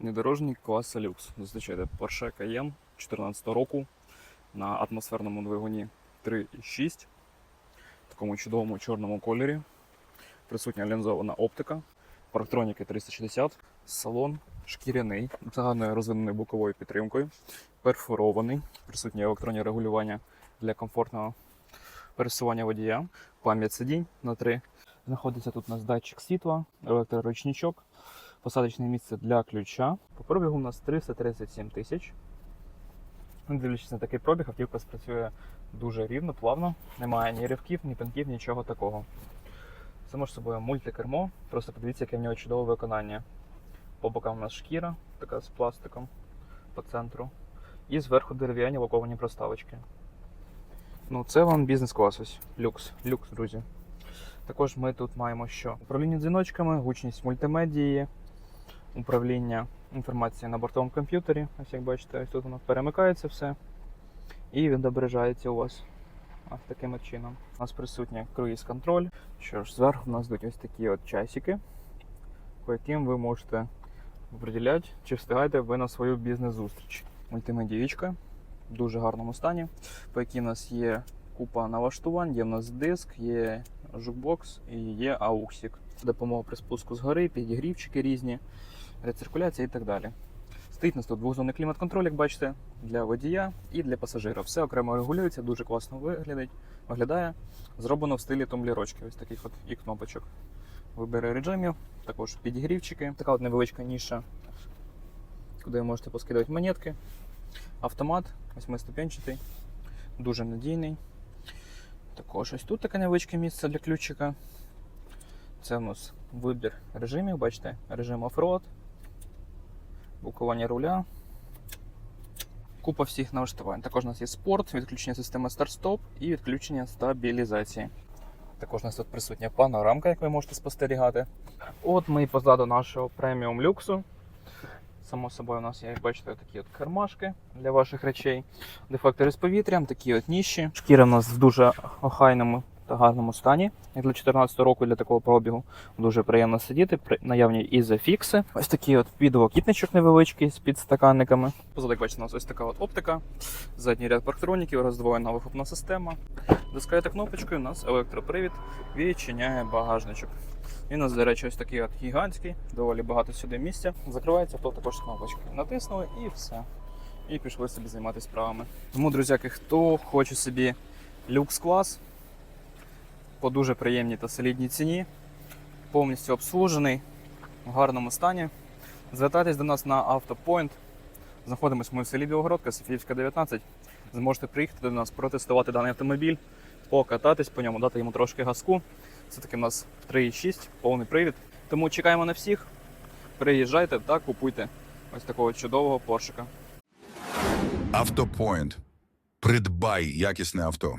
Внедорожник класа люкс. Зустрічайте Porsche Cayenne 2014 року на атмосферному двигуні 3.6 в такому чудовому чорному кольорі. Присутня лінзована оптика, парктроніки 360, салон шкіряний, з гарною розвиненою боковою підтримкою, перфорований, присутні електронні регулювання для комфортного пересування водія, пам'ять сидінь на 3. Знаходиться тут у нас датчик світла, електроручничок, посадочне місце для ключа. По пробігу у нас 337 тисяч. Дивлячись на такий пробіг, автівка спрацює дуже рівно, плавно. Немає ні ривків, ні пинків, нічого такого. Само ж собою мультикермо. Просто подивіться, яке в нього чудове виконання. По бокам у нас шкіра, така з пластиком по центру. І зверху дерев'яні лаковані проставочки. Ну, це вам бізнес-клас ось. Люкс. Люкс, друзі. Також ми тут маємо що? Управління дзвіночками, гучність мультимедії, управління інформацією на бортовому комп'ютері. Ось як бачите, ось тут воно перемикається все. І відображається у вас ось таким чином. У нас присутній круїз-контроль. Що ж, зверху у нас йдуть ось такі от часики, по яким ви можете определяти, чи встигаєте ви на свою бізнес-зустріч. Мультимедієчка в дуже гарному стані, по якій у нас є купа налаштувань, є в нас диск, є жукбокс і є ауксік. Допомога при спуску з гори, підігрівчики різні, рециркуляція і так далі. Стоїть нас тут двохзонний клімат-контроль, як бачите, для водія і для пасажира. Все окремо регулюється, дуже класно виглядить, виглядає. Зроблено в стилі тумблірочки, ось таких от і кнопочок. Вибір режимів, також підігрівчики. Така от невеличка ніша, куди ви можете поскидати монетки. Автомат, восьмиступенчатий, дуже надійний. Також ось тут таке невеличке місце для ключика. Це у нас вибір режимів, бачите, режим оффроад, блокування руля, купа всіх налаштувань. Також у нас є спорт, відключення системи старт-стоп і відключення стабілізації. Також у нас тут присутня панорамка, як ви можете спостерігати. От ми і позаду нашого преміум люксу. Само собою, у нас є, як бачите, такі от кармашки для ваших речей, дефектори з повітрям, такі от ніщі. Шкіра у нас в дуже охайному та гарному стані. Як для 2014 року для такого пробігу дуже приємно сидіти. При наявні ізофікси. Ось такий от підлокітничок невеличкий з підстаканниками. Позаду, як бачите, у нас ось така от оптика, задній ряд парктроніків, роздвоєна вихопна система. Доскаєте кнопочкою, у нас електропривід відчиняє багажничок. Він у нас, до речі, ось такий от гігантський, доволі багато сюди місця. Закривається то також кнопочкою. Натиснули і все. І пішли собі займатися справами. Тому, друзяки, хто хоче собі люкс клас по дуже приємній та солідній ціні, повністю обслужений, в гарному стані. Звертайтесь до нас на Автопоінт. Знаходимося ми в селі Білогородка, Софіївська, 19. Зможете приїхати до нас, протестувати даний автомобіль, покататись по ньому, дати йому трошки газку. Це таки у нас 3.6, повний привід. Тому чекаємо на всіх. Приїжджайте та купуйте ось такого чудового поршика. Автопоінт. Придбай якісне авто.